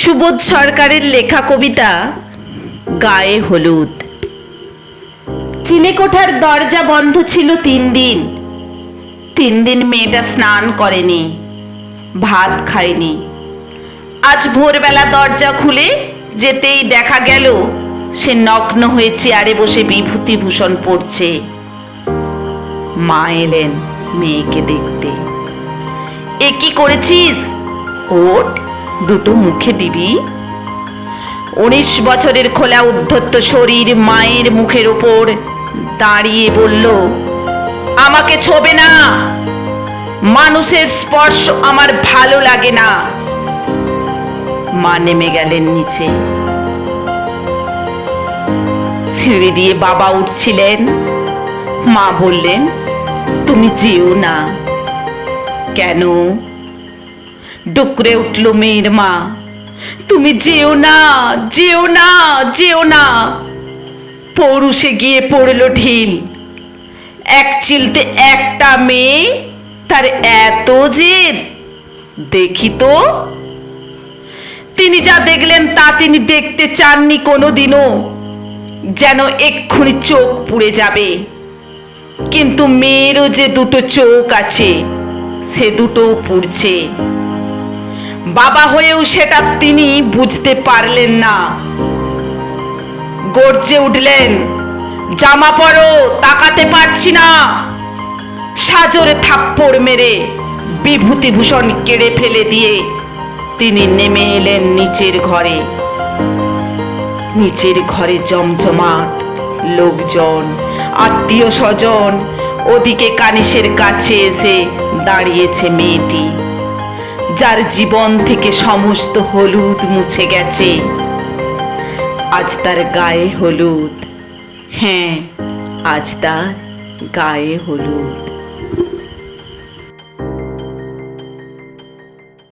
সুবোধ সরকারের লেখা কবিতা গায়ে হলুদ। চিলেকোঠার দরজা বন্ধ ছিল তিন দিন। তিন দিন মেয়েটা স্নান করেনি, ভাত খায়নি। আজ ভোরবেলা দরজা খুলে যেতেই দেখা গেল, সে নগ্ন হয়ে চেয়ারে বসে বিভূতিভূষণ পড়ছে। মা এলেন মেয়েকে দেখতে। এ কি করেছিস? ওট দুটো মুখে দিবি? উনিশ বছরের খোলা উদ্ধত্ত শরীর মায়ের মুখের ওপর দাঁড়িয়ে বলল, আমাকে ছোবে না। মানুষের স্পর্শ আমার ভালো লাগে না। মা নেমে গেলেন নিচে। সিঁড়ি দিয়ে বাবা উঠছিলেন। মা বললেন, তুমি যেও না। কেন? ডুকরে উঠল মেয়ের মা। তুমি যেও না যেও না যেও না। পৌরুষে গিয়ে পড়ল ঢিল। এক চিলতে একটা মেয়ে, তার এত জেদ। দেখি তো। তিনি যা দেখলেন তা তিনি দেখতে চাননি কোনোদিনও। যেন এক্ষুনি চোখ পুড়ে যাবে। কিন্তু মেয়েরও যে দুটো চোখ আছে, সে দুটো পুড়ছে। বাবা হয়েও সেটা তিনি বুঝতে পারলেন না। গর্জে উঠলেন, জামা পরো, তাকাতে পারছি না। সাজরে থাপ্পড় মেরে বিভূতিভূষণ কেড়ে ফেলে দিয়ে তিনি নেমে এলেন নিচের ঘরে। নিচের ঘরে জমজমাট লোকজন, আত্মীয় স্বজন, ওদিকে কানিসের কাছে এসে দাঁড়িয়েছে মেয়েটি। যার জীবন থেকে সমস্ত হলুদ মুছে গেছে, আজ তার গায়ে হলুদ। হ্যাঁ আজ তার গায়ে হলুদ।